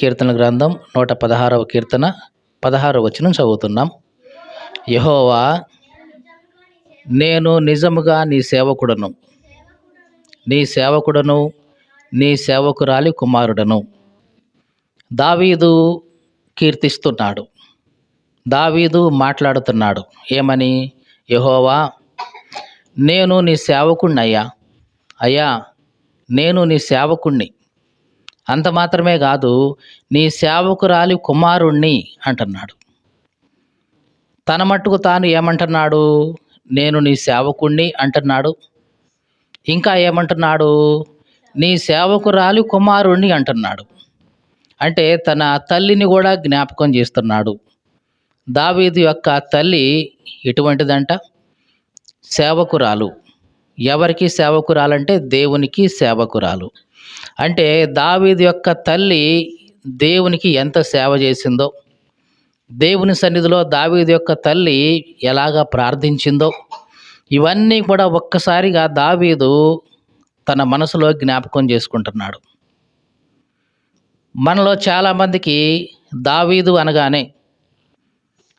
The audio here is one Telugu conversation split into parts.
కీర్తన గ్రంథం నూట పదహారవ కీర్తన పదహారవ వచనం చదువుతున్నాం. యహోవా నేను నిజముగా నీ సేవకుడను. నీ సేవకుడను నీ సేవకురాలి కుమారుడను. దావీదు కీర్తిస్తున్నాడు. దావీదు మాట్లాడుతున్నాడు. ఏమని? యహోవా నేను నీ సేవకుణ్ణి అయ్యా అయ్యా నేను నీ సేవకుణ్ణి. అంత మాత్రమే కాదు నీ సేవకురాలి కుమారుణ్ణి అంటున్నాడు. తన మట్టుకు తాను ఏమంటున్నాడు? నేను నీ సేవకుణ్ణి అంటున్నాడు. ఇంకా ఏమంటున్నాడు? నీ సేవకురాలి కుమారుణ్ణి అంటున్నాడు. అంటే తన తల్లిని కూడా జ్ఞాపకం చేస్తున్నాడు. దావీదు యొక్క తల్లి ఎటువంటిదంట? సేవకురాలు. ఎవరికి సేవకురాలంటే దేవునికి సేవకురాలు. అంటే దావీదు యొక్క తల్లి దేవునికి ఎంత సేవ చేసిందో దేవుని సన్నిధిలో దావీదు యొక్క తల్లి ఎలాగ ప్రార్థించిందో ఇవన్నీ కూడా ఒక్కసారిగా దావీదు తన మనసులో జ్ఞాపకం చేసుకుంటున్నాడు. మనలో చాలామందికి దావీదు అనగానే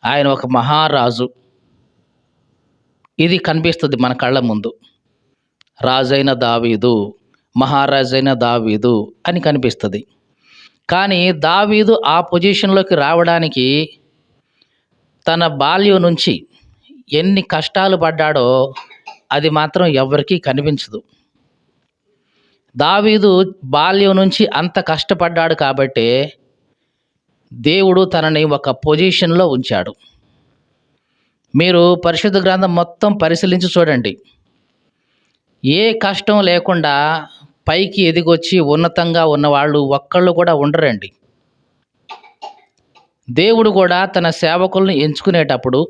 ఆయన ఒక మహారాజు. ఇది కనిపిస్తుంది మన కళ్ళ ముందు. రాజైన దావీదు. మహారాజైన దావీదు అని కనిపిస్తుంది. కానీ దావీదు ఆ పొజిషన్లోకి రావడానికి తన బాల్యం నుంచి ఎన్ని కష్టాలు పడ్డాడో అది మాత్రం ఎవరికీ కనిపించదు. దావీదు బాల్యం నుంచి అంత కష్టపడ్డాడు కాబట్టి దేవుడు తనని ఒక పొజిషన్లో ఉంచాడు. మీరు పరిశుద్ధ గ్రంథం మొత్తం పరిశీలించి చూడండి. ఏ కష్టం లేకుండా పైకి ఎదిగొచ్చి ఉన్నతంగా ఉన్నవాళ్ళు ఒక్కళ్ళు కూడా ఉండరండి. దేవుడు కూడా తన సేవకులను ఎంచుకునేటప్పుడు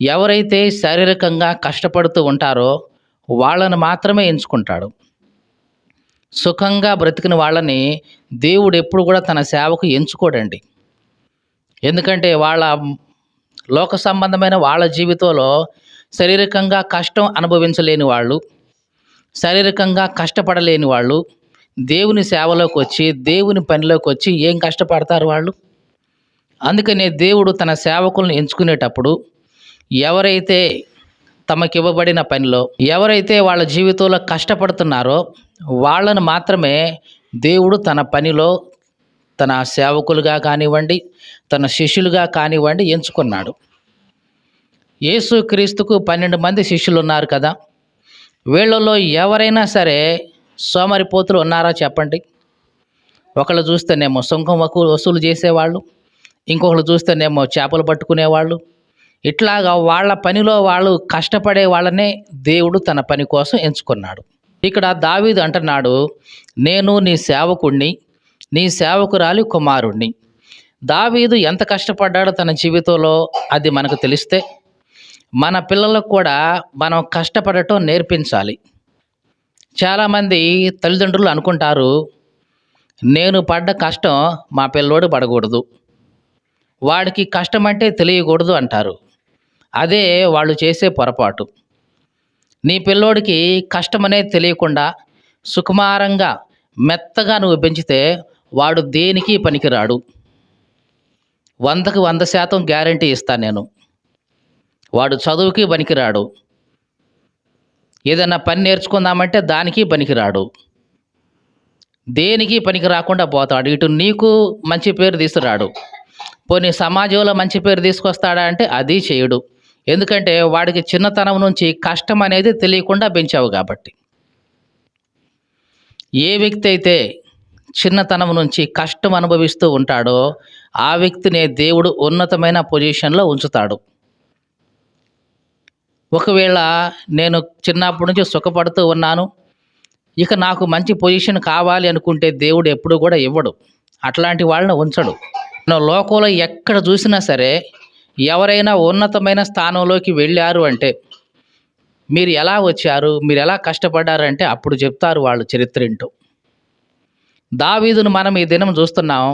ఎవరైతే శారీరకంగా కష్టపడుతూ ఉంటారో వాళ్ళను మాత్రమే ఎంచుకుంటాడు. సుఖంగా బ్రతికిన వాళ్ళని దేవుడు ఎప్పుడు కూడా తన సేవకు ఎంచుకోడండి. ఎందుకంటే వాళ్ళ లోక సంబంధమైన వాళ్ళ జీవితంలో శారీరకంగా కష్టం అనుభవించలేని వాళ్ళు శారీరకంగా కష్టపడలేని వాళ్ళు దేవుని సేవలోకి వచ్చి దేవుని పనిలోకి వచ్చి ఏం కష్టపడతారు వాళ్ళు? అందుకనే దేవుడు తన సేవకులను ఎంచుకునేటప్పుడు ఎవరైతే తమకివ్వబడిన పనిలో ఎవరైతే వాళ్ళ జీవితంలో కష్టపడుతున్నారో వాళ్ళను మాత్రమే దేవుడు తన పనిలో తన సేవకులుగా కానివ్వండి తన శిష్యులుగా కానివ్వండి ఎంచుకున్నాడు. యేసు క్రీస్తుకు పన్నెండు మంది శిష్యులు ఉన్నారు కదా. వీళ్ళలో ఎవరైనా సరే సోమరిపోతులు ఉన్నారా చెప్పండి? ఒకళ్ళు చూస్తేనేమో సుంకం వసూలు చేసేవాళ్ళు ఇంకొకళ్ళు చూస్తేనేమో చేపలు పట్టుకునేవాళ్ళు. ఇట్లాగా వాళ్ళ పనిలో వాళ్ళు కష్టపడే వాళ్ళనే దేవుడు తన పని కోసం ఎంచుకున్నాడు. ఇక్కడ దావీదు అంటున్నాడు నేను నీ సేవకుణ్ణి నీ సేవకురాలి కుమారుణ్ణి. దావీదు ఎంత కష్టపడ్డాడో తన జీవితంలో అది మనకు తెలిస్తే మన పిల్లలకు కూడా మనం కష్టపడటం నేర్పించాలి. చాలామంది తల్లిదండ్రులు అనుకుంటారు నేను పడ్డ కష్టం మా పిల్లోడు పడకూడదు. వాడికి కష్టం అంటే తెలియకూడదు అంటారు. అదే వాళ్ళు చేసే పొరపాటు. నీ పిల్లోడికి కష్టమనే తెలియకుండా సుకుమారంగా మెత్తగా నువ్వు పెంచితే వాడు దేనికి పనికిరాడు. వందకు వంద శాతం గ్యారంటీ ఇస్తాను నేను. వాడు చదువుకి పనికిరాడు. ఏదైనా పని నేర్చుకుందామంటే దానికి పనికిరాడు. దేనికి పనికి రాకుండా పోతాడు. ఇటు నీకు మంచి పేరు తీసుకురాడు. పోనీ సమాజంలో మంచి పేరు తీసుకొస్తాడా అంటే అది చేయడు. ఎందుకంటే వాడికి చిన్నతనం నుంచి కష్టం అనేది తెలియకుండా పెంచావు కాబట్టి. ఏ వ్యక్తి అయితే చిన్నతనం నుంచి కష్టం అనుభవిస్తూ ఉంటాడో ఆ వ్యక్తినే దేవుడు ఉన్నతమైన పొజిషన్లో ఉంచుతాడు. ఒకవేళ నేను చిన్నప్పటి నుంచి సుఖపడుతూ ఉన్నాను ఇక నాకు మంచి పొజిషన్ కావాలి అనుకుంటే దేవుడు ఎప్పుడు కూడా ఇవ్వడు. అట్లాంటి వాళ్ళని ఉంచడు. లోకంలో ఎక్కడ చూసినా సరే ఎవరైనా ఉన్నతమైన స్థానంలోకి వెళ్ళారు అంటే మీరు ఎలా వచ్చారు మీరు ఎలా కష్టపడ్డారంటే అప్పుడు చెప్తారు వాళ్ళు చరిత్ర ఏంటో దావీదును మనం ఈ దినం చూస్తున్నాం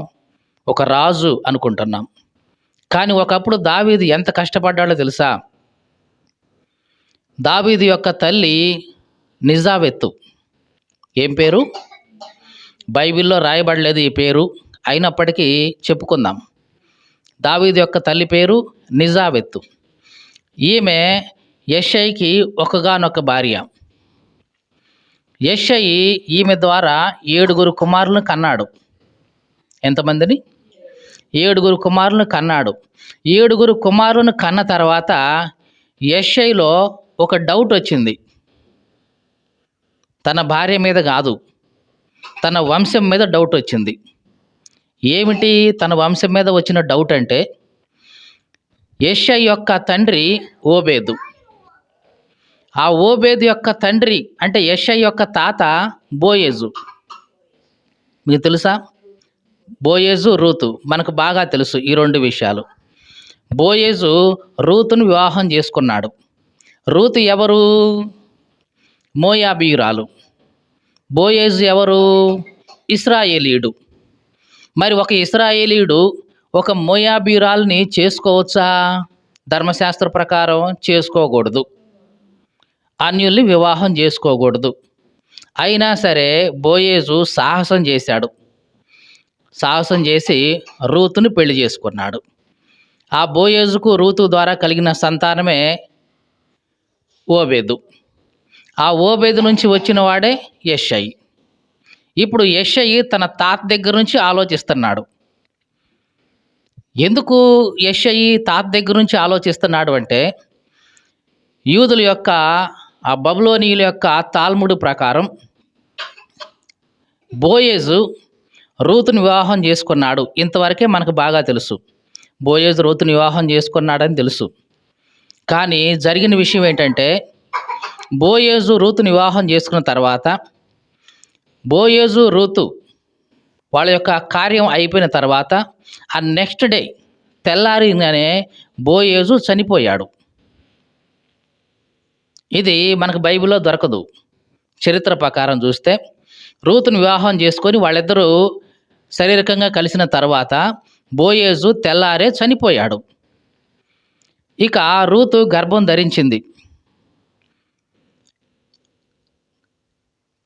ఒక రాజు అనుకుంటున్నాం. కానీ ఒకప్పుడు దావీదు ఎంత కష్టపడ్డాడో తెలుసా? దావీదు యొక్క తల్లి నిజావెత్తు. ఏం పేరు? బైబిల్లో రాయబడలేదు ఈ పేరు. అయినప్పటికీ చెప్పుకుందాం. దావీదు యొక్క తల్లి పేరు నిజాబెత్తు ఈమె యషయ్కి ఒకగానొక భార్య. యెషయి ఈమె ద్వారా ఏడుగురు కుమారులను కన్నాడు. ఎంతమందిని? ఏడుగురు కుమారులను కన్నాడు. ఏడుగురు కుమారులను కన్న తర్వాత యెషయిలో ఒక డౌట్ వచ్చింది. తన భార్య మీద కాదు తన వంశం మీద డౌట్ వచ్చింది. ఏమిటి తన వంశం మీద వచ్చిన డౌట్ అంటే యెషై యొక్క తండ్రి ఓబేదు. ఆ ఓబేదు యొక్క తండ్రి అంటే యెషై యొక్క తాత బోయేజు. మీకు తెలుసా? Boaz Ruth. మనకు బాగా తెలుసు ఈ రెండు విషయాలు. బోయేజు రూతును వివాహం చేసుకున్నాడు. రూతు ఎవరు? మోయాబీయురాలు. బోయేజు ఎవరు? ఇస్రాయేలీయుడు. మరి ఒక ఇస్రాయేలీయుడు ఒక మోయాబీరాల్ని చేసుకోవచ్చా? ధర్మశాస్త్ర ప్రకారం చేసుకోకూడదు. అన్యుల్ని వివాహం చేసుకోకూడదు. అయినా సరే బోయేజు సాహసం చేశాడు. సాహసం చేసి రూతుని పెళ్ళి చేసుకున్నాడు. ఆ బోయేజుకు రూతు ద్వారా కలిగిన సంతానమే ఓబేదు. ఆ ఓబేదు నుంచి వచ్చిన వాడే యెషై. ఇప్పుడు యెషై తన తాత దగ్గర నుంచి ఆలోచిస్తున్నాడు. ఎందుకు యెషై తాత దగ్గర నుంచి ఆలోచిస్తున్నాడు అంటే యూదుల యొక్క ఆ బబులోనియుల యొక్క తాల్ముడు ప్రకారం బోయేజు రూతుని వివాహం చేసుకున్నాడు. ఇంతవరకే మనకు బాగా తెలుసు. బోయేజు రూతుని వివాహం చేసుకున్నాడని తెలుసు. కానీ జరిగిన విషయం ఏంటంటే బోయేజు రూతుని వివాహం చేసుకున్న తర్వాత బోయేజు రూతు వాళ్ళ యొక్క కార్యం అయిపోయిన తర్వాత ఆ నెక్స్ట్ డే తెల్లారిగానే బోయేజు చనిపోయాడు. ఇది మనకు బైబిల్లో దొరకదు. చరిత్ర ప్రకారం చూస్తే రూతుని వివాహం చేసుకొని వాళ్ళిద్దరూ శారీరకంగా కలిసిన తర్వాత బోయేజు తెల్లారే చనిపోయాడు. ఇక రూతు గర్భం ధరించింది.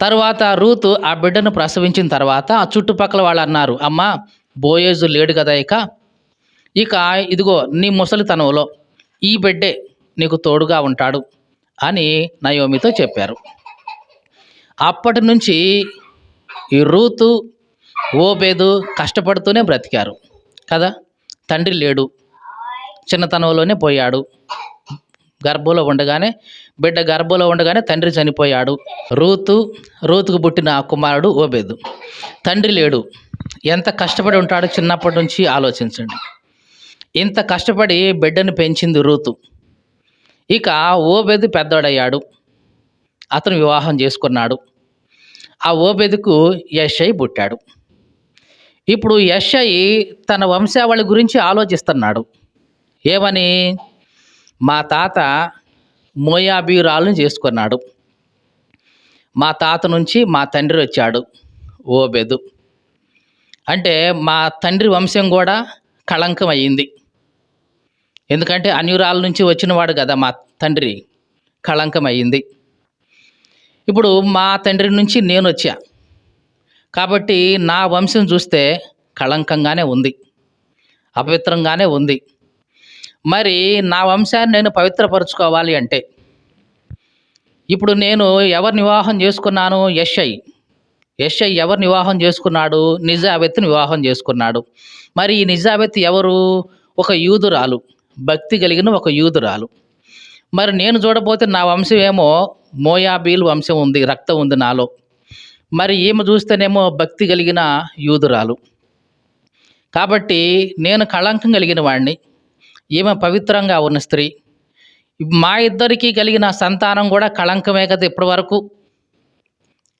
తర్వాత రూతు ఆ బిడ్డను ప్రసవించిన తర్వాత ఆ చుట్టుపక్కల వాళ్ళు అన్నారు అమ్మ బోయేజు లేడు కదా ఇక. ఇక ఇదిగో నీ ముసలితనంలో ఈ బిడ్డే నీకు తోడుగా ఉంటాడు అని నయోమితో చెప్పారు. అప్పటి నుంచి ఈ రూతు ఓబేదు కష్టపడుతూనే బ్రతికారు కదా. తండ్రి లేడు. చిన్నతనంలోనే పోయాడు. గర్భంలో ఉండగానే బిడ్డ గర్భంలో ఉండగానే తండ్రి చనిపోయాడు. రూతు రూతుకు పుట్టిన కుమారుడు ఓబేదు. తండ్రి లేడు. ఎంత కష్టపడి ఉంటాడో చిన్నప్పటి నుంచి ఆలోచించండి. ఇంత కష్టపడి బిడ్డను పెంచింది రూతు. ఇక ఓబేదు పెద్దోడయ్యాడు. అతను వివాహం చేసుకున్నాడు. ఆ ఓబేదుకు యషై పుట్టాడు. ఇప్పుడు యషై తన వంశావళి గురించి ఆలోచిస్తున్నాడు. ఏమని? మా తాత మోయాబీరాలను చేసుకున్నాడు. మా తాత నుంచి మా తండ్రి వచ్చాడు. ఓబెదు. అంటే మా తండ్రి వంశం కూడా కళంకం అయ్యింది ఎందుకంటే అన్యురాల నుంచి వచ్చినవాడు కదా మా తండ్రి కళంకం అయ్యింది ఇప్పుడు మా తండ్రి నుంచి నేను వచ్చా కాబట్టి నా వంశం చూస్తే కళంకంగానే ఉంది అపవిత్రంగానే ఉంది. మరి నా వంశాన్ని నేను పవిత్రపరచుకోవాలి అంటే ఇప్పుడు నేను ఎవరిని వివాహం చేసుకున్నాను? యశ్ఐ యశ్ఐ ఎవరిని వివాహం చేసుకున్నాడు? నిజాబెత్ని వివాహం చేసుకున్నాడు. మరి ఈ నిజాబెత్ ఎవరు? ఒక యూదురాలు. భక్తి కలిగిన ఒక యూదురాలు. మరి నేను చూడబోతే నా వంశం ఏమో మోయాబీల్ వంశం ఉంది రక్తం ఉంది నాలో. మరి ఈమె చూస్తేనేమో భక్తి కలిగిన యూదురాలు. కాబట్టి నేను కళంకం కలిగిన వాడిని ఈమె పవిత్రంగా ఉన్న స్త్రీ. మా ఇద్దరికి కలిగిన సంతానం కూడా కళంకమే కదా ఇప్పటి వరకు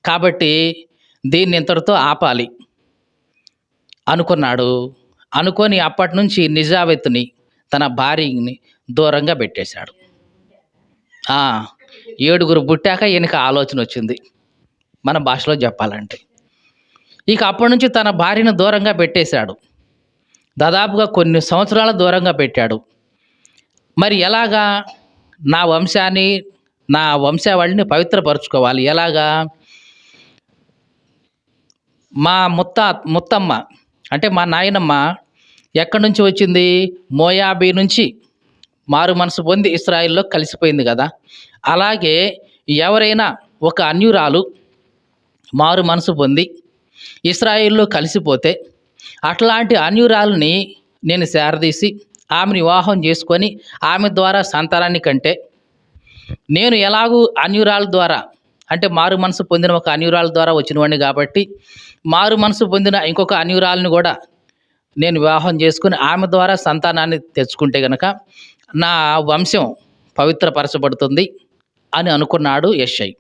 కాబట్టి దీన్ని ఇంతటితో ఆపాలి. అనుకున్నాడు. అనుకొని అప్పటి నుంచి నిజావెత్తుని తన భార్యని దూరంగా పెట్టేశాడు. ఏడుగురు పుట్టాక ఈయనకి ఆలోచన వచ్చింది. మన భాషలో చెప్పాలంటే. ఇక అప్పటి నుంచి తన భార్యను దూరంగా పెట్టేశాడు. దాదాపుగా కొన్ని సంవత్సరాల దూరంగా పెట్టాడు. మరి ఎలాగా నా వంశాన్ని నా వంశావళిని పవిత్రపరచుకోవాలి? ఎలాగా? మా ముత్త ముత్తమ్మ అంటే మా నాయనమ్మ ఎక్కడి నుంచి వచ్చింది? మోయాబీ నుంచి మారు మనసు పొంది ఇస్రాయిల్లో కలిసిపోయింది కదా. అలాగే ఎవరైనా ఒక అన్యురాలు మారు మనసు పొంది ఇస్రాయిల్లో కలిసిపోతే అట్లాంటి అన్యురాలని నేను సేరదీసి ఆమెను వివాహం చేసుకొని ఆమె ద్వారా సంతానాన్ని కంటే నేను ఎలాగూ అన్యురాల ద్వారా అంటే మారు మనసు పొందిన ఒక అన్యురాల ద్వారా వచ్చినవాడిని కాబట్టి మారు మనసు పొందిన ఇంకొక అన్యురాలను కూడా నేను వివాహం చేసుకుని ఆమె ద్వారా సంతానాన్ని తెచ్చుకుంటే గనక నా వంశం పవిత్రపరచబడుతుంది అని అనుకున్నాడు యశ్ఐ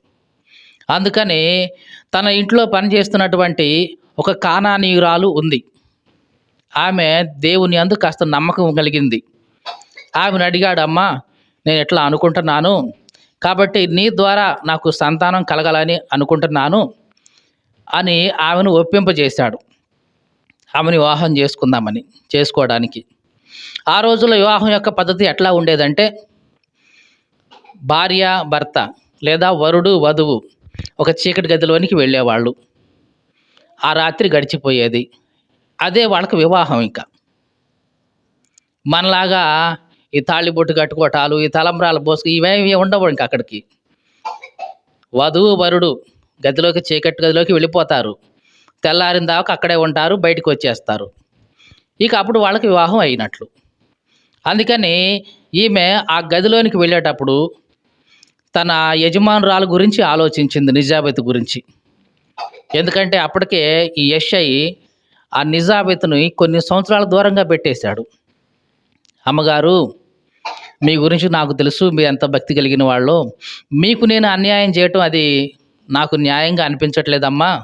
అందుకని తన ఇంట్లో పనిచేస్తున్నటువంటి ఒక కానానీయురాలు ఉంది. ఆమె దేవుని అందు కాస్త నమ్మకం కలిగింది. ఆమెను అడిగాడు అమ్మా నేను ఎట్లా అనుకుంటున్నాను? కాబట్టి నీ ద్వారా నాకు సంతానం కలగాలని అనుకుంటున్నాను అని ఆమెను ఒప్పింపజేశాడు. ఆమెను వివాహం చేసుకుందామని చేసుకోవడానికి. ఆ రోజుల్లో వివాహం యొక్క పద్ధతి ఎట్లా ఉండేదంటే భార్య భర్త లేదా వరుడు వధువు ఒక చీకటి గదిలోనికి వెళ్ళేవాళ్ళు. ఆ రాత్రి గడిచిపోయేది. అదే వాళ్ళకి వివాహం ఇంకా. మనలాగా ఈ తాళిబొట్టు కట్టుకోవటాలు ఈ తలంబ్రాల పోసుకు ఇవేమి ఉండవు ఇంకా అక్కడికి. వధువు వరుడు గదిలోకి చీకటి గదిలోకి వెళ్ళిపోతారు. తెల్లారిన దాకా అక్కడే ఉంటారు బయటకు వచ్చేస్తారు. ఇక అప్పుడు వాళ్ళకి వివాహం అయినట్లు. అందుకని ఈమె ఆ గదిలోనికి వెళ్ళేటప్పుడు తన యజమానురాలు గురించి ఆలోచించింది నిజాబెత్ గురించి. ఎందుకంటే అప్పటికే ఈ యశ్ఐ ఆ నిజాబెత్ని కొన్ని సంవత్సరాల దూరంగా పెట్టేశాడు. అమ్మగారు మీ గురించి నాకు తెలుసు మీరు ఎంత భక్తి కలిగిన వాళ్ళు. మీకు నేను అన్యాయం చేయటం అది నాకు న్యాయంగా అనిపించట్లేదమ్మా.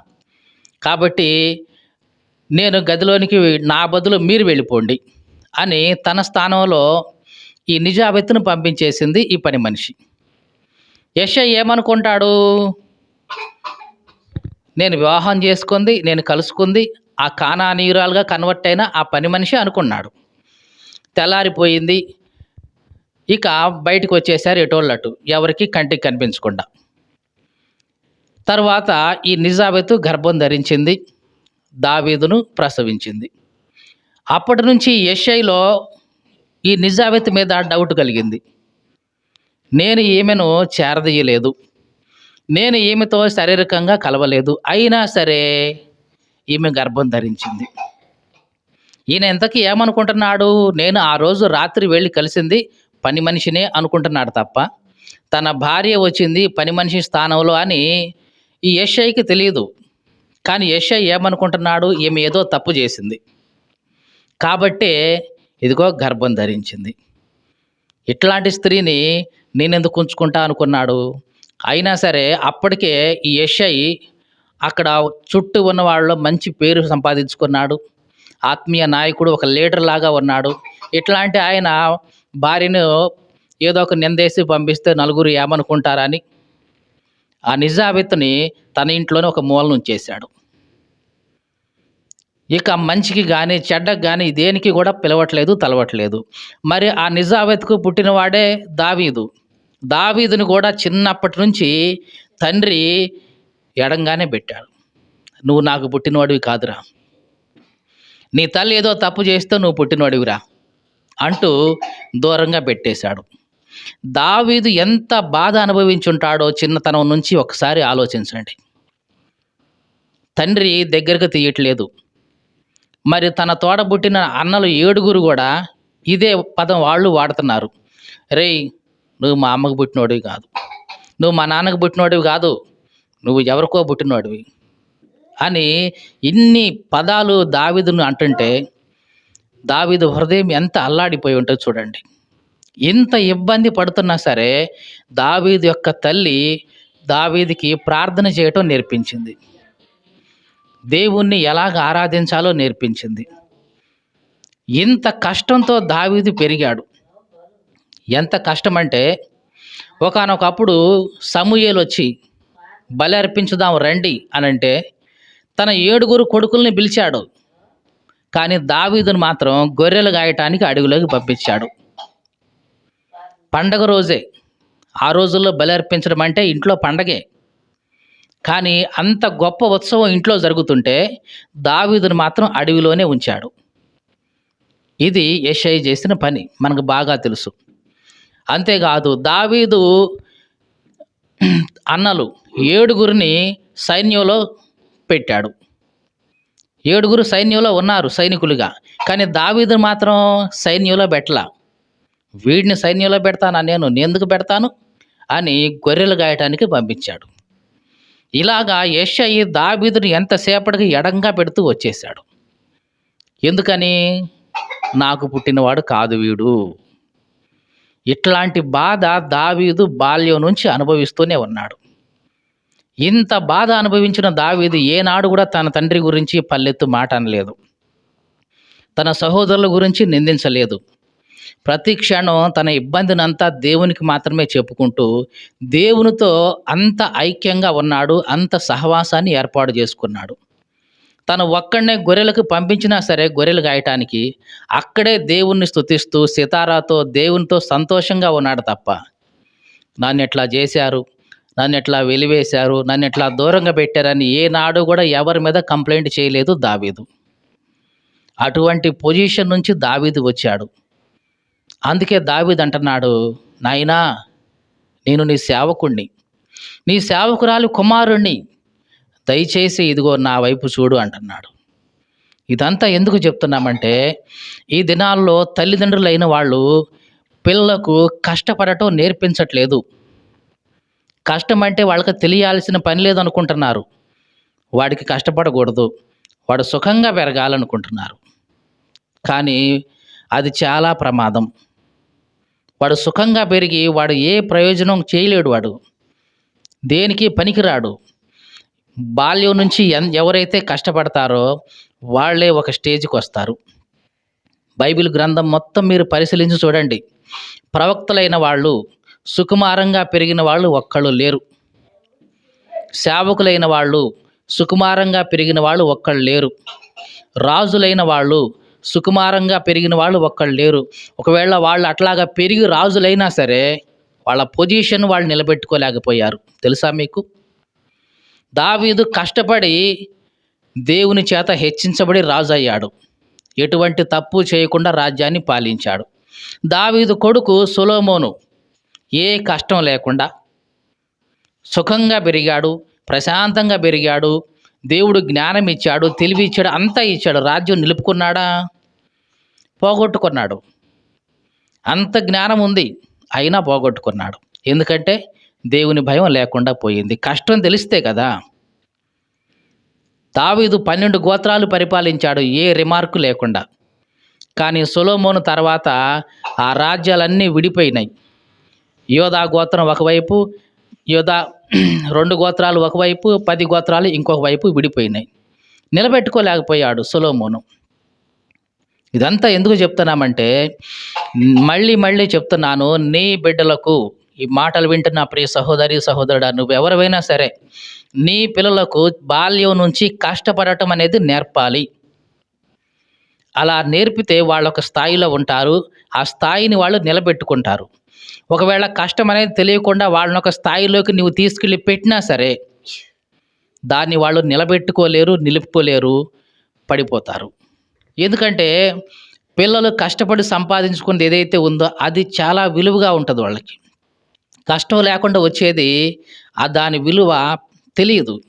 కాబట్టి నేను గదిలోనికి నా బదులు మీరు వెళ్ళిపోండి అని తన స్థానంలో ఈ నిజాబెత్తును పంపించేసింది ఈ పని మనిషి. యశ ఏమనుకుంటాడు? నేను వివాహం చేసుకుంది నేను కలుసుకుంది ఆ కానానీయురాలుగా కన్వర్ట్ అయిన ఆ పని మనిషి అనుకున్నాడు. తెల్లారిపోయింది. ఇక బయటకు వచ్చేసారు ఎటోళ్ళటు. ఎవరికి కంటికి కనిపించకుండా. తర్వాత ఈ నిజాబెతు గర్భం ధరించింది. దావీదును ప్రసవించింది. అప్పటి నుంచి ఎస్ఐలో ఈ నిజాబెత్ మీద డౌట్ కలిగింది. నేను ఈమెను చేరదీయలేదు. నేను ఈమెతో శారీరకంగా కలవలేదు. అయినా సరే ఈమె గర్భం ధరించింది. ఈయన ఎంతకీ ఏమనుకుంటున్నాడు? నేను ఆ రోజు రాత్రి వెళ్ళి కలిసింది పని మనిషినే అనుకుంటున్నాడు తప్ప. తన భార్య వచ్చింది పని మనిషి స్థానంలో అని ఈ యశ్ఐకి తెలియదు కానీ యశ్ఐ ఏమనుకుంటున్నాడు? ఈమె ఏదో తప్పు చేసింది. కాబట్టే ఇదిగో గర్భం ధరించింది. ఇట్లాంటి స్త్రీని నేనెందుకు ఉంచుకుంటా అనుకున్నాడు? అయినా సరే అప్పటికే ఈ యశ్ఐ అక్కడ చుట్టూ ఉన్న వాళ్ళలో మంచి పేరు సంపాదించుకున్నాడు. ఆత్మీయ నాయకుడు ఒక లీడర్ లాగా ఉన్నాడు. ఇట్లాంటి ఆయన భార్యను ఏదో ఒక నిందేసి పంపిస్తే నలుగురు ఏమనుకుంటారని ఆ నిజాబెత్తుని తన ఇంట్లోనే ఒక మూల ఉంచేశాడు. ఇక మంచికి కానీ చెడ్డకు కానీ దేనికి కూడా పిలవట్లేదు తలవట్లేదు. మరి ఆ నిజాబెత్కు పుట్టినవాడే దావీదు. దావీదుని కూడా చిన్నప్పటి నుంచి తండ్రి ఎడంగానే పెట్టాడు. నువ్వు నాకు పుట్టినవాడివి కాదురా. నీ తల్లి ఏదో తప్పు చేస్తే నువ్వు పుట్టినవాడివిరా అంటూ దూరంగా పెట్టేశాడు. దావీదు ఎంత బాధ అనుభవించుంటాడో చిన్నతనం నుంచి ఒకసారి ఆలోచించండి. తండ్రి దగ్గరకు తీయట్లేదు. మరి తన తోడబుట్టిన అన్నలు ఏడుగురు కూడా ఇదే పదం వాళ్ళు వాడుతున్నారు. రేయ్ నువ్వు మా అమ్మకు పుట్టినోడివి కాదు. నువ్వు మా నాన్నకు పుట్టినోడివి కాదు. నువ్వు ఎవరికో పుట్టినోడివి. అని ఇన్ని పదాలు దావీదును అంటుంటే దావిదు హృదయం ఎంత అల్లాడిపోయి ఉంటుంది చూడండి. ఇంత ఇబ్బంది పడుతున్నా సరే దావీదు యొక్క తల్లి దావీదికి ప్రార్థన చేయటం నేర్పించింది. దేవుణ్ణి ఎలాగ ఆరాధించాలో నేర్పించింది. ఇంత కష్టంతో దావీదు పెరిగాడు. ఎంత కష్టమంటే ఒకానొకప్పుడు సమూయేలు వచ్చి బలి అర్పించుదాం రండి అని అంటే తన ఏడుగురు కొడుకుల్ని పిలిచాడు. కానీ దావీదును మాత్రం గొర్రెలు గాయటానికి అడవిలోకి పంపించాడు. పండగ రోజే. ఆ రోజుల్లో బలి అర్పించడం అంటే ఇంట్లో పండగే. కానీ అంత గొప్ప ఉత్సవం ఇంట్లో జరుగుతుంటే దావీదును మాత్రం అడవిలోనే ఉంచాడు. ఇది ఎస్ఐ చేసిన పని. మనకు బాగా తెలుసు. అంతేకాదు దావీదు అన్నలు ఏడుగురిని సైన్యంలో పెట్టాడు. ఏడుగురు సైన్యంలో ఉన్నారు సైనికులుగా. కానీ దావీదు మాత్రం సైన్యంలో పెట్టలా. వీడిని సైన్యంలో పెడతానా నేను? ఎందుకు పెడతాను? అని గొర్రెలు గాయటానికి పంపించాడు. ఇలాగా యెషయి దావీదుని ఎంతసేపటికి ఎడంగా పెడుతూ వచ్చేసాడు ఎందుకని? నాకు పుట్టినవాడు కాదు వీడు. ఇట్లాంటి బాధ దావీదు బాల్యం నుంచి అనుభవిస్తూనే ఉన్నాడు. ఇంత బాధ అనుభవించిన దావీదు ఏనాడు కూడా తన తండ్రి గురించి పల్లెత్తు మాట అనలేదు. తన సహోదరుల గురించి నిందించలేదు. ప్రతి క్షణం తన ఇబ్బందినంతా దేవునికి మాత్రమే చెప్పుకుంటూ దేవునితో అంత ఐక్యంగా ఉన్నాడు అంత సహవాసాన్ని ఏర్పాటు చేసుకున్నాడు. తను ఒక్కడనే గొర్రెలకు పంపించినా సరే గొర్రెలు గాయటానికి అక్కడే దేవుణ్ణి స్తుతిస్తూ సితారాతో దేవునితో సంతోషంగా ఉన్నాడు తప్ప నన్ను ఎట్లా చేశారు? నన్ను ఎట్లా వెలివేశారు? నన్ను ఎట్లా దూరంగా పెట్టారని ఏనాడు కూడా ఎవరి మీద కంప్లైంట్ చేయలేదు దావీదు. అటువంటి పొజిషన్ నుంచి దావీదు వచ్చాడు. అందుకే దావీదు అంటున్నాడు నాయనా నేను నీ సేవకుణ్ణి. నీ సేవకురాలు కుమారుణ్ణి. దయచేసి ఇదిగో నా వైపు చూడు అంటున్నాడు. ఇదంతా ఎందుకు చెప్తున్నామంటే ఈ దినాల్లో తల్లిదండ్రులైన వాళ్ళు పిల్లలకు కష్టపడటం నేర్పించట్లేదు. కష్టం అంటే వాళ్ళకి తెలియాల్సిన పని లేదు అనుకుంటున్నారు వాడికి కష్టపడకూడదు. వాడు సుఖంగా పెరగాలనుకుంటున్నారు. కానీ అది చాలా ప్రమాదం. వాడు సుఖంగా పెరిగి వాడు ఏ ప్రయోజనం చేయలేడు వాడు. దేనికి పనికిరాడు. బాల్యం నుంచి ఎన్ ఎవరైతే కష్టపడతారో వాళ్ళే ఒక స్టేజ్కి వస్తారు. బైబిల్ గ్రంథం మొత్తం మీరు పరిశీలించి చూడండి. ప్రవక్తలైన వాళ్ళు సుకుమారంగా పెరిగిన వాళ్ళు ఒక్కళ్ళు లేరు. సేవకులైన వాళ్ళు సుకుమారంగా పెరిగిన వాళ్ళు ఒక్కళ్ళు లేరు. రాజులైన వాళ్ళు సుకుమారంగా పెరిగిన వాళ్ళు ఒక్కళ్ళు లేరు. ఒకవేళ వాళ్ళు అట్లాగా పెరిగి రాజులైనా సరే వాళ్ళ పొజిషన్ వాళ్ళు నిలబెట్టుకోలేకపోయారు. తెలుసా మీకు? దావీదు కష్టపడి దేవుని చేత హెచ్చించబడి రాజు అయ్యాడు ఎటువంటి తప్పు చేయకుండా రాజ్యాన్ని పాలించాడు. దావీదు కొడుకు సులోమోను ఏ కష్టం లేకుండా సుఖంగా పెరిగాడు ప్రశాంతంగా పెరిగాడు దేవుడు జ్ఞానం ఇచ్చాడు తెలివి ఇచ్చాడు అంతా ఇచ్చాడు రాజ్యం నిలుపుకున్నాడా? పోగొట్టుకున్నాడు. అంత జ్ఞానం ఉంది అయినా పోగొట్టుకున్నాడు. ఎందుకంటే దేవుని భయం లేకుండా పోయింది. కష్టం తెలిస్తే కదా. దావీదు పన్నెండు గోత్రాలు పరిపాలించాడు ఏ రిమార్కు లేకుండా. కానీ సొలోమోను తర్వాత ఆ రాజ్యాలన్నీ విడిపోయినాయి. యోధా గోత్రం ఒకవైపు యోధా రెండు గోత్రాలు ఒకవైపు పది గోత్రాలు ఇంకొక వైపు విడిపోయినాయి. నిలబెట్టుకోలేకపోయాడు సొలోమోను. ఇదంతా ఎందుకు చెప్తున్నామంటే మళ్ళీ మళ్ళీ చెప్తున్నాను నీ బిడ్డలకు ఈ మాటలు వింటున్న ప్రియ సహోదరి సహోదరుడు నువ్వెవరైనా సరే నీ పిల్లలకు బాల్యం నుంచి కష్టపడటం అనేది నేర్పాలి. అలా నేర్పితే వాళ్ళు ఒక స్థాయిలో ఉంటారు. ఆ స్థాయిని వాళ్ళు నిలబెట్టుకుంటారు. ఒకవేళ కష్టం అనేది తెలియకుండా వాళ్ళని ఒక స్థాయిలోకి నువ్వు తీసుకెళ్ళి పెట్టినా సరే దాన్ని వాళ్ళు నిలబెట్టుకోలేరు నిలుపుకోలేరు పడిపోతారు. ఎందుకంటే పిల్లలు కష్టపడి సంపాదించుకున్నది ఏదైతే ఉందో అది చాలా విలువగా ఉంటుంది వాళ్ళకి. కష్టం లేకుండా వచ్చేది ఆ దాని విలువ తెలియదు.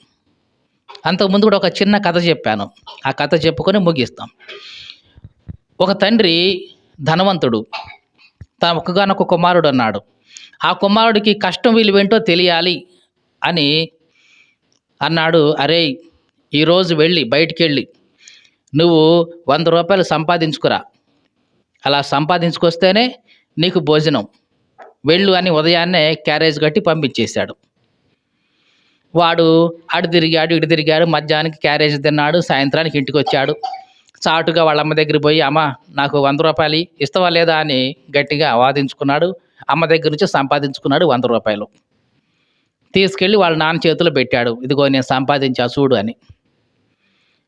అంతకుముందు కూడా ఒక చిన్న కథ చెప్పాను. ఆ కథ చెప్పుకొని ముగిస్తాం. ఒక తండ్రి ధనవంతుడు. తన ఒక్కగానొక కుమారుడు అన్నాడు. ఆ కుమారుడికి కష్టం విలువేంటో తెలియాలి అని అన్నాడు. అరే ఈరోజు వెళ్ళి బయటికి వెళ్ళి నువ్వు వంద రూపాయలు సంపాదించుకురా. అలా సంపాదించుకొస్తేనే నీకు భోజనం. వెళ్ళు అని ఉదయాన్నే క్యారేజ్ కట్టి పంపించేశాడు. వాడు అటు తిరిగాడు ఇటు తిరిగాడు. మధ్యాహ్నానికి క్యారేజ్ తిన్నాడు. సాయంత్రానికి ఇంటికి వచ్చాడు. చాటుగా వాళ్ళ అమ్మ పోయి అమ్మ నాకు వంద రూపాయలు ఇస్తావా లేదా? అని గట్టిగా వాదించుకున్నాడు అమ్మ దగ్గర నుంచి సంపాదించుకున్నాడు వంద రూపాయలు. తీసుకెళ్ళి వాళ్ళ నాన్న చేతిలో పెట్టాడు. ఇదిగో నేను సంపాదించా చూడు అని.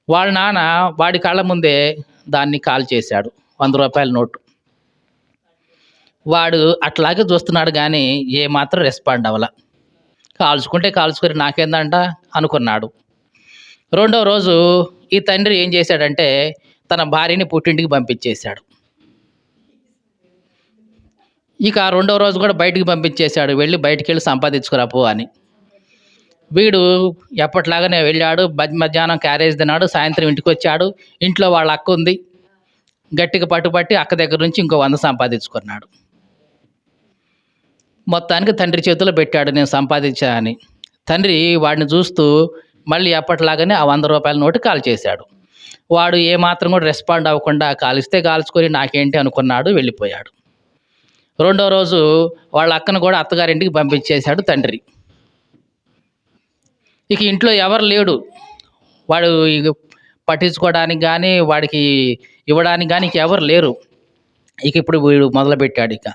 వాళ్ళ నాన్న వాడి కళ్ళ ముందే దాన్ని కాల్ చేశాడు. వంద రూపాయల నోటు. వాడు అట్లాగే చూస్తున్నాడు కానీ ఏమాత్రం రెస్పాండ్ అవ్వాల. కాల్చుకుంటే కాల్చుకుని నాకేందంట? అనుకున్నాడు. రెండో రోజు ఈ తండ్రి ఏం చేశాడంటే తన భార్యని పుట్టింటికి పంపించేశాడు. ఇక ఆ రెండో రోజు కూడా బయటికి పంపించేశాడు. వెళ్ళి బయటికి వెళ్ళి సంపాదించుకురా పో అని. వీడు ఎప్పట్లాగానే వెళ్ళాడు మధ్యాహ్నం క్యారేజ్ తిన్నాడు సాయంత్రం ఇంటికి వచ్చాడు ఇంట్లో వాళ్ళ అక్క ఉంది. గట్టిగా పట్టుపట్టి అక్క దగ్గర నుంచి ఇంకో వంద సంపాదించుకున్నాడు. మొత్తానికి తండ్రి చేతిలో పెట్టాడు నేను సంపాదించా అని తండ్రి వాడిని చూస్తూ మళ్ళీ ఎప్పటిలాగానే ఆ వంద రూపాయల నోటు కాల్ చేశాడు. వాడు ఏమాత్రం కూడా రెస్పాండ్ అవ్వకుండా కాలిస్తే కాల్చుకొని నాకేంటి అనుకున్నాడు వెళ్ళిపోయాడు. రెండో రోజు వాళ్ళ అక్కను కూడా అత్తగారింటికి పంపించేశాడు తండ్రి. ఇక ఇంట్లో ఎవరు లేడు. వాడు ఇక పట్టించుకోవడానికి కానీ వాడికి ఇవ్వడానికి కానీ ఇక ఎవరు లేరు. ఇక ఇప్పుడు వీడు మొదలుపెట్టాడు ఇక.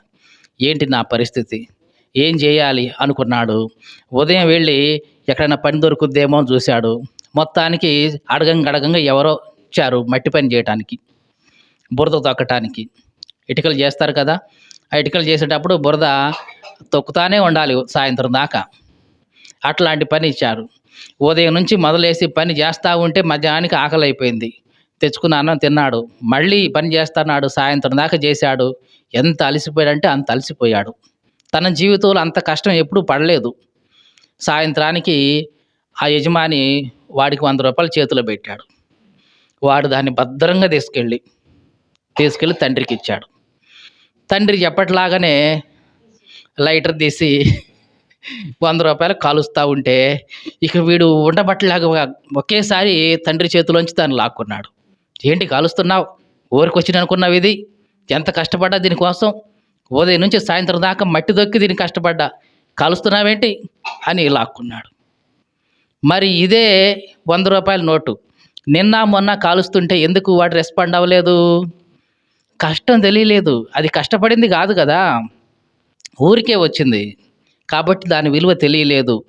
ఏంటి నా పరిస్థితి? ఏం చేయాలి అనుకున్నాడు. ఉదయం వెళ్ళి ఎక్కడైనా పని దొరుకుద్దేమో అని చూశాడు. మొత్తానికి అడగంగా అడగంగా ఎవరో వచ్చారు మట్టి పని చేయటానికి బురద తొక్కటానికి. ఇటుకలు చేస్తారు కదా ఆ ఇటుకలు చేసేటప్పుడు బురద తొక్కుతానే ఉండాలి సాయంత్రం దాకా. అట్లాంటి పని ఇచ్చారు. ఉదయం నుంచి మొదలేసి పని చేస్తూ ఉంటే మధ్యాహ్నానికి ఆకలి అయిపోయింది. తెచ్చుకున్న అన్నం తిన్నాడు. మళ్ళీ పని చేస్తున్నాడు సాయంత్రం దాకా చేశాడు. ఎంత అలసిపోయాడంటే అంత అలసిపోయాడు. తన జీవితంలో అంత కష్టం ఎప్పుడూ పడలేదు. సాయంత్రానికి ఆ యజమాని వాడికి వంద రూపాయలు చేతిలో పెట్టాడు. వాడు దాన్ని భద్రంగా తీసుకెళ్ళి తీసుకెళ్ళి తండ్రికి ఇచ్చాడు. తండ్రి ఎప్పటిలాగానే లైటర్ తీసి వంద రూపాయలు కాలుస్తూ ఉంటే ఇక వీడు ఉండబట్టలాగా ఒకేసారి తండ్రి చేతిలోంచి దాన్ని లాక్కున్నాడు. ఏంటి కాలుస్తున్నావు? ఊరికొచ్చిన అనుకున్నావు ఇది? ఎంత కష్టపడ్డా దీనికోసం? ఉదయం నుంచి సాయంత్రం దాకా మట్టి దొక్కి దీన్ని కష్టపడ్డా. కాలుస్తున్నావేంటి? అని లాక్కున్నాడు మరి ఇదే వంద రూపాయల నోటు. నిన్న మొన్న కాలుస్తుంటే ఎందుకు వాడు రెస్పాండ్ అవ్వలేదు? కష్టం తెలియలేదు. అది కష్టపడింది కాదు కదా. ఊరికే వచ్చింది. కాబట్టి దాని విలువ తెలియలేదు.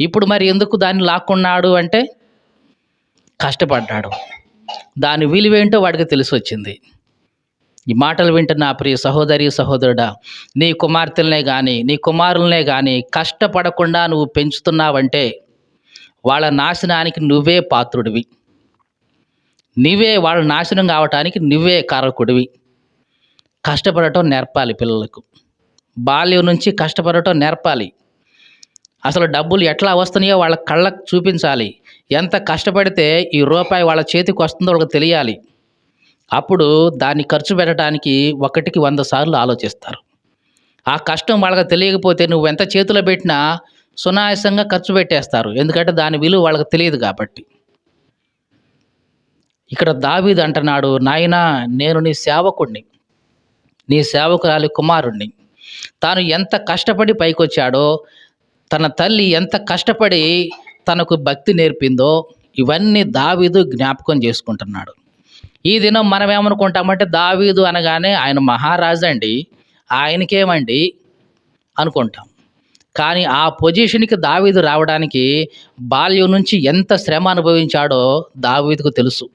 ఇప్పుడు మరి ఎందుకు దాన్ని లాక్కున్నాడు అంటే? కష్టపడ్డాడు. దాని విలువేంటో వాడికి తెలిసి వచ్చింది ఈ మాటలు వింటున్న ప్రియ సహోదరి సహోదరుడా నీ కుమార్తెలనే కానీ నీ కుమారులనే కానీ కష్టపడకుండా నువ్వు పెంచుతున్నావంటే వాళ్ళ నాశనానికి నువ్వే పాత్రుడివి. నువ్వే వాళ్ళ నాశనం కావటానికి నువ్వే కారకుడివి. కష్టపడటం నేర్పాలి పిల్లలకు. బాల్యం నుంచి కష్టపడటం నేర్పాలి. అసలు డబ్బులు ఎట్లా వస్తున్నాయో వాళ్ళ కళ్ళకు చూపించాలి. ఎంత కష్టపడితే ఈ రూపాయి వాళ్ళ చేతికి వస్తుందో వాళ్ళకి తెలియాలి. అప్పుడు దాన్ని ఖర్చు పెట్టడానికి ఒకటికి వంద సార్లు ఆలోచిస్తారు. ఆ కష్టం వాళ్ళకి తెలియకపోతే నువ్వు ఎంత చేతిలో పెట్టినా సునాయాసంగా ఖర్చు పెట్టేస్తారు. ఎందుకంటే దాని విలువ వాళ్ళకి తెలియదు కాబట్టి. ఇక్కడ దావీద్ అంటున్నాడు నాయనా నేను నీ సేవకుణ్ణి. నీ సేవకురాలి కుమారుణ్ణి. తాను ఎంత కష్టపడి పైకొచ్చాడో తన తల్లి ఎంత కష్టపడి తనకు భక్తి నేర్పిందో ఇవన్నీ దావీదు జ్ఞాపకం చేసుకుంటున్నాడు. ఈ దినం మనం ఏమనుకుంటామంటే దావీదు అనగానే ఆయన మహారాజు అండి ఆయనకేమండి? అనుకుంటాం. కానీ ఆ పొజిషన్కి దావీదు రావడానికి బాల్యం నుంచి ఎంత శ్రమ అనుభవించాడో దావీదుకు తెలుసు.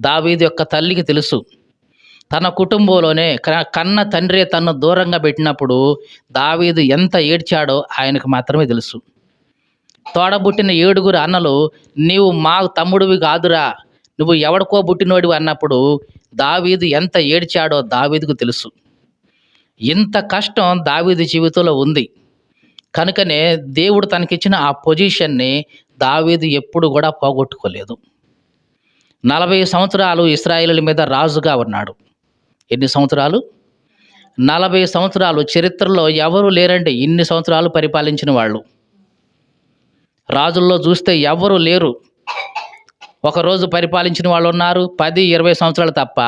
దావీదు యొక్క తల్లికి తెలుసు. తన కుటుంబంలోనే క- కన్న తండ్రి తన్ను దూరంగా పెట్టినప్పుడు దావీదు ఎంత ఏడ్చాడో ఆయనకు మాత్రమే తెలుసు. తోడబుట్టిన ఏడుగురు అన్నలు నీవు మా తమ్ముడివి కాదురా. నువ్వు ఎవడికో పుట్టినోడు అన్నప్పుడు దావీదు ఎంత ఏడ్చాడో దావీదుకు తెలుసు. ఇంత కష్టం దావీదు జీవితంలో ఉంది. కనుకనే దేవుడు తనకిచ్చిన ఆ పొజిషన్ని దావీదు ఎప్పుడు కూడా పోగొట్టుకోలేదు. నలభై సంవత్సరాలు ఇస్రాయేలుల మీద రాజుగా ఉన్నాడు. ఎన్ని సంవత్సరాలు? నలభై సంవత్సరాలు చరిత్రలో ఎవరు లేరండి? ఇన్ని సంవత్సరాలు పరిపాలించిన వాళ్ళు. రాజుల్లో చూస్తే ఎవరు లేరు. ఒకరోజు పరిపాలించిన వాళ్ళు ఉన్నారు. పది ఇరవై సంవత్సరాలు తప్ప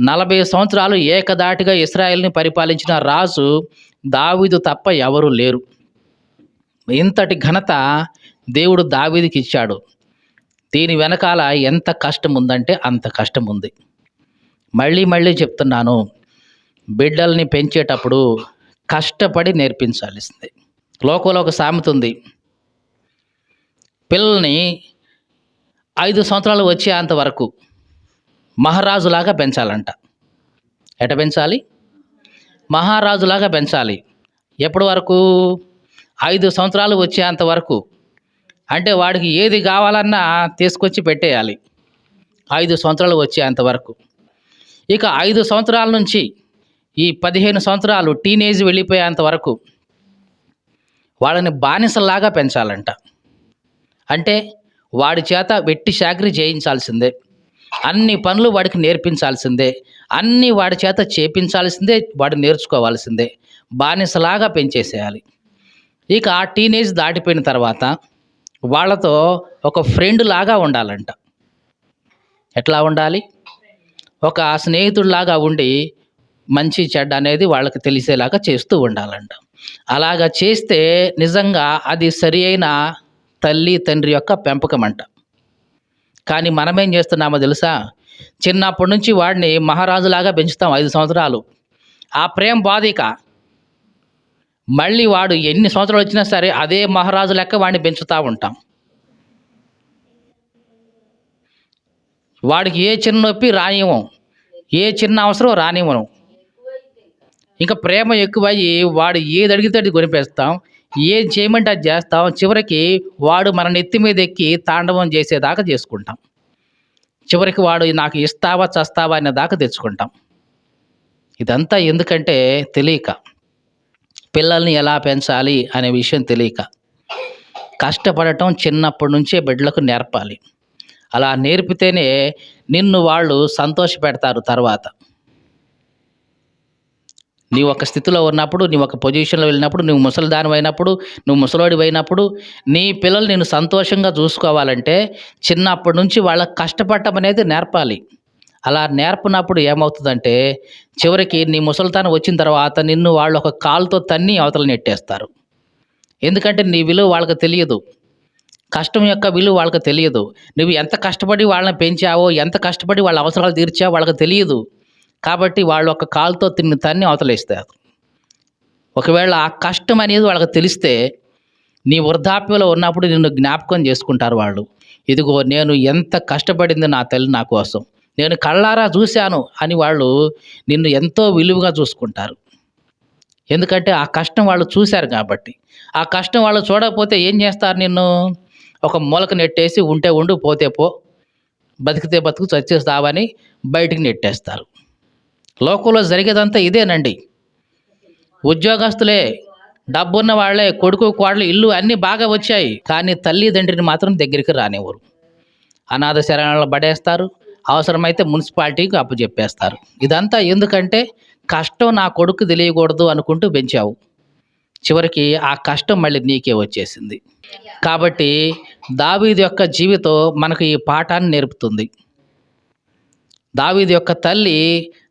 నలభై సంవత్సరాలు ఏకదాటిగా ఇస్రాయల్ని పరిపాలించిన రాజు దావీదు తప్ప ఎవరు లేరు. ఇంతటి ఘనత దేవుడు దావీదికి ఇచ్చాడు. దీని వెనకాల ఎంత కష్టం ఉందంటే అంత కష్టం ఉంది మళ్ళీ మళ్ళీ చెప్తున్నాను. బిడ్డల్ని పెంచేటప్పుడు కష్టపడి నేర్పించాల్సింది. లోకంలో ఒక సామెత ఉంది. పిల్లల్ని ఐదు సంవత్సరాలు వచ్చేంత వరకు మహారాజులాగా పెంచాలంట. ఎట పెంచాలి? మహారాజులాగా పెంచాలి. ఎప్పటి వరకు? ఐదు సంవత్సరాలు వచ్చేంత వరకు. అంటే వాడికి ఏది కావాలన్నా తీసుకొచ్చి పెట్టేయాలి. ఐదు సంవత్సరాలు వచ్చేంత వరకు. ఇక ఐదు సంవత్సరాల నుంచి ఈ పదిహేను సంవత్సరాలు టీనేజ్ వెళ్ళిపోయేంత వరకు వాళ్ళని బానిసలాగా పెంచాలంట. అంటే వాడి చేత వెట్టి చాకరీ చేయించాల్సిందే. అన్ని పనులు వాడికి నేర్పించాల్సిందే. అన్నీ వాడి చేత చేపించాల్సిందే వాడు నేర్చుకోవాల్సిందే. బానిసలాగా పెంచేసేయాలి. ఇక ఆ టీనేజ్ దాటిపోయిన తర్వాత వాళ్ళతో ఒక ఫ్రెండ్ లాగా ఉండాలంట. ఎట్లా ఉండాలి? ఒక స్నేహితుడిలాగా ఉండి మంచి చెడ్డ అనేది వాళ్ళకి తెలిసేలాగా చేస్తూ ఉండాలంట. అలాగా చేస్తే నిజంగా అది సరి అయిన తల్లి తండ్రి యొక్క పెంపకం అంట కానీ మనమేం చేస్తున్నామో తెలుసా? చిన్నప్పటి నుంచి వాడిని మహారాజులాగా పెంచుతాం ఐదు సంవత్సరాలు. ఆ ప్రేమ బాధిక మళ్ళీ వాడు ఎన్ని సంవత్సరాలు వచ్చినా సరే అదే మహారాజు లెక్క వాడిని పెంచుతూ ఉంటాం. వాడికి ఏ చిన్న నొప్పి రానివ్వం. ఏ చిన్న అవసరం రానివ్వను. ఇంకా ప్రేమ ఎక్కువయ్యి వాడు ఏది అడిగితే అది కొనిపేస్తాం. ఏం చేయమంటే అది చేస్తాం. చివరికి వాడు మన నెత్తి మీద ఎక్కి తాండవం చేసేదాకా చేసుకుంటాం. చివరికి వాడు నాకు ఇస్తావా చస్తావా అనే దాకా తెచ్చుకుంటాం. ఇదంతా ఎందుకంటే తెలియక. పిల్లల్ని ఎలా పెంచాలి అనే విషయం తెలియక. కష్టపడటం చిన్నప్పటి నుంచే బిడ్డలకు నేర్పాలి. అలా నేర్పితేనే నిన్ను వాళ్ళు సంతోష పెడతారు తర్వాత. నీ ఒక స్థితిలో ఉన్నప్పుడు నీ ఒక పొజిషన్లో వెళ్ళినప్పుడు నువ్వు ముసలిదాని అయినప్పుడు నువ్వు ముసలోడి అయినప్పుడు నీ పిల్లలు నేను సంతోషంగా చూసుకోవాలంటే చిన్నప్పటి నుంచి వాళ్ళకి కష్టపడటం అనేది నేర్పాలి. అలా నేర్పినప్పుడు ఏమవుతుందంటే చివరికి నీ ముసలితనం వచ్చిన తర్వాత నిన్ను వాళ్ళు ఒక కాలుతో తన్ని అవతల నెట్టేస్తారు. ఎందుకంటే నీ విలువ వాళ్ళకి తెలియదు. కష్టం యొక్క విలువ వాళ్ళకి తెలియదు. నువ్వు ఎంత కష్టపడి వాళ్ళని పెంచావో ఎంత కష్టపడి వాళ్ళ అవసరాలు తీర్చావో వాళ్ళకి తెలియదు. కాబట్టి వాళ్ళు ఒక కాలుతో తిన్న తన్ని అవతలేస్తారు. ఒకవేళ ఆ కష్టం అనేది వాళ్ళకి తెలిస్తే నీ వృద్ధాప్యంలో ఉన్నప్పుడు నిన్ను జ్ఞాపకం చేసుకుంటారు వాళ్ళు. ఇదిగో నేను ఎంత కష్టపడింది నా తల్లి నా కోసం. నేను కళ్ళారా చూశాను అని వాళ్ళు నిన్ను ఎంతో విలువగా చూసుకుంటారు. ఎందుకంటే ఆ కష్టం వాళ్ళు చూశారు కాబట్టి. ఆ కష్టం వాళ్ళు చూడకపోతే ఏం చేస్తారు నిన్ను? ఒక మూలకు నెట్టేసి ఉంటే ఉండు పోతే పో. బతికితే బతుకు చచ్చేస్తావని బయటికి నెట్టేస్తారు. లోకంలో జరిగేదంతా ఇదేనండి. ఉద్యోగస్తులే డబ్బున్న వాళ్ళే కొడుకు కోడలు ఇల్లు అన్నీ బాగా వచ్చాయి. కానీ తల్లిదండ్రిని మాత్రం దగ్గరికి రానివ్వరు. అనాథ శరణాలను పడేస్తారు. అవసరమైతే మున్సిపాలిటీకి అప్పచెప్పేస్తారు ఇదంతా ఎందుకంటే కష్టం నా కొడుకు తెలియకూడదు అనుకుంటూ పెంచావు. చివరికి ఆ కష్టం మళ్ళీ నీకే వచ్చేసింది. కాబట్టి దావీది యొక్క జీవితం మనకు ఈ పాఠాన్ని నేర్పుతుంది. దావీది యొక్క తల్లి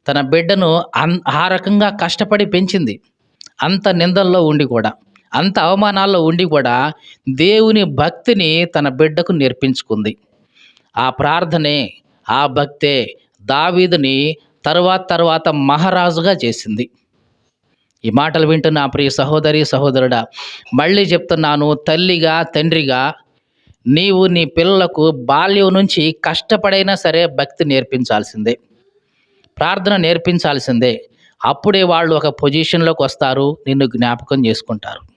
తన బిడ్డను అన్ ఆ రకంగా కష్టపడి పెంచింది. అంత నిందల్లో ఉండి కూడా అంత అవమానాల్లో ఉండి కూడా దేవుని భక్తిని తన బిడ్డకు నేర్పించుకుంది. ఆ ప్రార్థనే ఆ భక్తే దావీదుని తర్వాత తర్వాత మహారాజుగా చేసింది. ఈ మాటలు వింటున్న నా ప్రియ సహోదరి సహోదరుడా మళ్ళీ చెప్తున్నాను తల్లిగా తండ్రిగా నీవు నీ పిల్లలకు బాల్యం నుంచి కష్టపడైనా సరే భక్తి నేర్పించాల్సిందే. ప్రార్థన నేర్పించాల్సిందే. అప్పుడే వాళ్ళు ఒక పొజిషన్లోకి వస్తారు నిన్ను జ్ఞాపకం చేసుకుంటారు.